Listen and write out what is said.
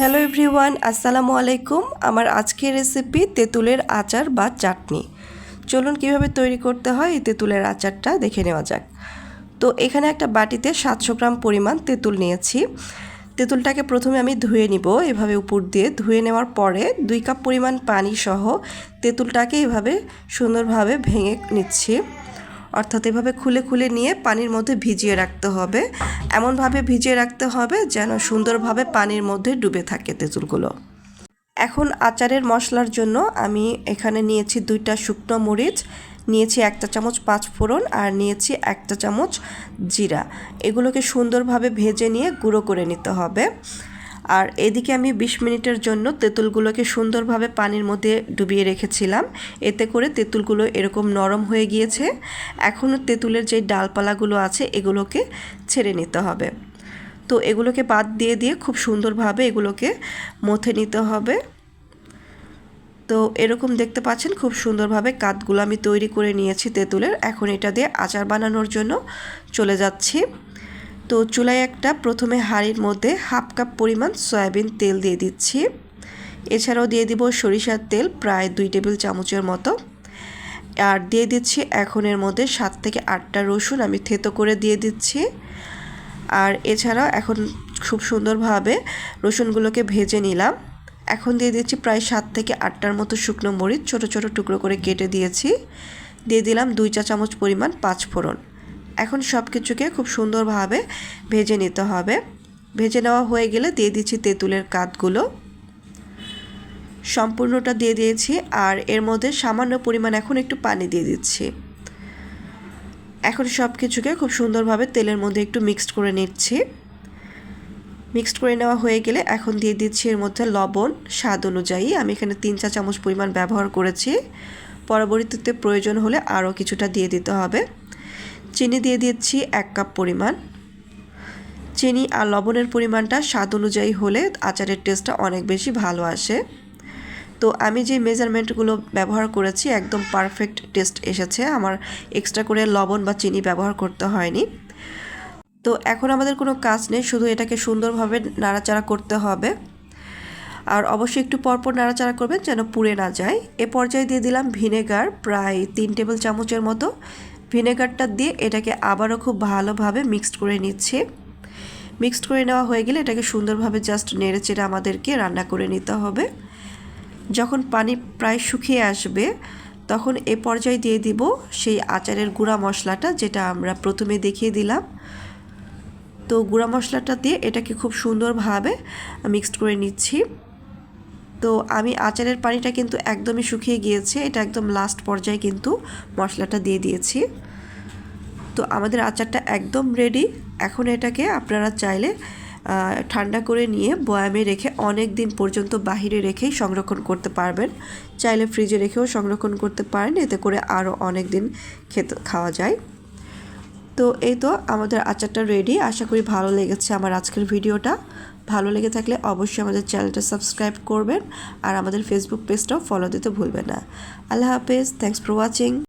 Hello everyone আসসালামু আলাইকুম। আমার আজকের রেসিপি তেঁতুলের আচার বা চাটনি। চলুন কীভাবে তৈরি করতে হয় এই তেঁতুলের আচারটা দেখে নেওয়া যাক। তো এখানে একটা বাটিতে সাতশো গ্রাম পরিমাণ তেঁতুল নিয়েছি। তেঁতুলটাকে প্রথমে আমি ধুয়ে নিব, এভাবে উপর দিয়ে ধুয়ে নেওয়ার পরে দুই কাপ পরিমাণ পানি সহ তেঁতুলটাকে এভাবে সুন্দরভাবে ভেঙে নিচ্ছি। অর্থাৎ এভাবে খুলে খুলে নিয়ে পানির মধ্যে ভিজিয়ে রাখতে হবে। এমনভাবে ভিজিয়ে রাখতে হবে যেন সুন্দরভাবে পানির মধ্যে ডুবে থাকে তেঁতুলগুলো। এখন আচারের মশলার জন্য আমি এখানে নিয়েছি দুইটা শুকনো মরিচ, নিয়েছি একটা চামচ পাঁচ ফোড়ন আর নিয়েছি একটা চামচ জিরা। এগুলোকে সুন্দরভাবে ভেজে নিয়ে গুঁড়ো করে নিতে হবে। আর এদিকে আমি ২০ মিনিটের জন্য তেঁতুলগুলোকে সুন্দরভাবে পানির মধ্যে ডুবিয়ে রেখেছিলাম। এতে করে তেঁতুলগুলো এরকম নরম হয়ে গিয়েছে। এখনও তেঁতুলের যে ডালপালাগুলো আছে, এগুলোকে ছেড়ে নিতে হবে। তো এগুলোকে বাদ দিয়ে দিয়ে খুব সুন্দরভাবে এগুলোকে মথে নিতে হবে। তো এরকম দেখতে পাচ্ছেন, খুব সুন্দরভাবে কাতগুলো আমি তৈরি করে নিয়েছি তেঁতুলের। এখন এটা দিয়ে আচার বানানোর জন্য চলে যাচ্ছি। তো চুলায় একটা প্রথমে হাঁড়ির মধ্যে হাফ কাপ পরিমাণ সয়াবিন তেল দিয়ে দিচ্ছি। এছাড়াও দিয়ে দিব সরিষার তেল প্রায় দুই টেবিল চামচের মতো। আর দিয়ে দিচ্ছি এখন এর মধ্যে সাত থেকে আটটা রসুন আমি থেতো করে দিয়ে দিচ্ছি। আর এছাড়া এখন খুব সুন্দরভাবে রসুনগুলোকে ভেজে নিলাম। এখন দিয়ে দিচ্ছি প্রায় সাত থেকে আটটার মতো শুকনো মরিচ ছোট ছোট টুকরো করে কেটে দিয়েছি। দিয়ে দিলাম দুই চা চামচ পরিমাণ পাঁচ ফোড়ন এখন সব কিছুকে খুব সুন্দরভাবে ভেজে নিতে হবে। ভেজে নেওয়া হয়ে গেলে দিয়ে দিচ্ছি তেঁতুলের কাতগুলো। সম্পূর্ণটা দিয়ে দিয়েছি আর এর মধ্যে সামান্য পরিমাণ এখন একটু পানি দিয়ে দিচ্ছি। এখন সব কিছুকে খুব সুন্দরভাবে তেলের মধ্যে একটু মিক্সড করে নিচ্ছি। মিক্সড করে নেওয়া হয়ে গেলে এখন দিয়ে দিচ্ছি এর মধ্যে লবণ, স্বাদ অনুযায়ী। আমি এখানে তিন চা চামচ পরিমাণ ব্যবহার করেছি। পরবর্তীতে প্রয়োজন হলে আরও কিছুটা দিয়ে দিতে হবে। চিনি দিয়ে দিচ্ছি এক কাপ পরিমাণ। চিনি আর লবণের পরিমাণটা স্বাদ অনুযায়ী হলে আচারের টেস্টটা অনেক বেশি ভালো আসে। তো আমি যে মেজারমেন্টগুলো ব্যবহার করেছি, একদম পারফেক্ট টেস্ট এসেছে। আমার এক্সট্রা করে লবণ বা চিনি ব্যবহার করতে হয়নি। তো এখন আমাদের কোনো কাজ নেই, শুধু এটাকে সুন্দরভাবে নাড়াচাড়া করতে হবে। আর অবশ্যই একটু পরপর নাড়াচাড়া করবেন যেন পুড়ে না যায়। এ পর্যায়ে দিয়ে দিলাম ভিনেগার, প্রায় তিন টেবিল চামচের মতো। ভিনেগারটা দিয়ে এটাকে আবারও খুব ভালোভাবে মিক্সড করে নিচ্ছি। মিক্সড করে নেওয়া হয়ে গেলে এটাকে সুন্দরভাবে জাস্ট নেড়ে চেড়ে আমাদেরকে রান্না করে নিতে হবে। যখন পানি প্রায় শুকিয়ে আসবে, তখন এ পর্যায়ে দিয়ে দিব সেই আচারের গুঁড়া মশলাটা যেটা আমরা প্রথমে দেখিয়ে দিলাম। তো গুঁড়া মশলাটা দিয়ে এটাকে খুব সুন্দরভাবে মিক্সড করে নিচ্ছি। তো আমি আচারের পানিটা কিন্তু একদমই শুকিয়ে গিয়েছে। এটা একদম লাস্ট পর্যায়ে কিন্তু মশলাটা দিয়ে দিয়েছি। তো আমাদের আচারটা একদম রেডি এখন এটাকে আপনারা চাইলে ঠান্ডা করে নিয়ে বয়ামে রেখে অনেক দিন পর্যন্ত বাহিরে রেখেই সংরক্ষণ করতে পারবেন। চাইলে ফ্রিজে রেখেও সংরক্ষণ করতে পারেন। এতে করে আরও অনেক দিন খেতে, খাওয়া যায়। তো এই তো আমাদের আচারটা রেডি আশা করি ভালো লেগেছে আমার আজকের ভিডিওটা। ভালো লেগে থাকলে অবশ্যই আমাদের চ্যানেলটা সাবস্ক্রাইব করবেন আর আমাদের ফেসবুক পেজটাও ফলো দিতে ভুলবেন না। আল্লাহ হাফেজ থ্যাংকস ফর ওয়াচিং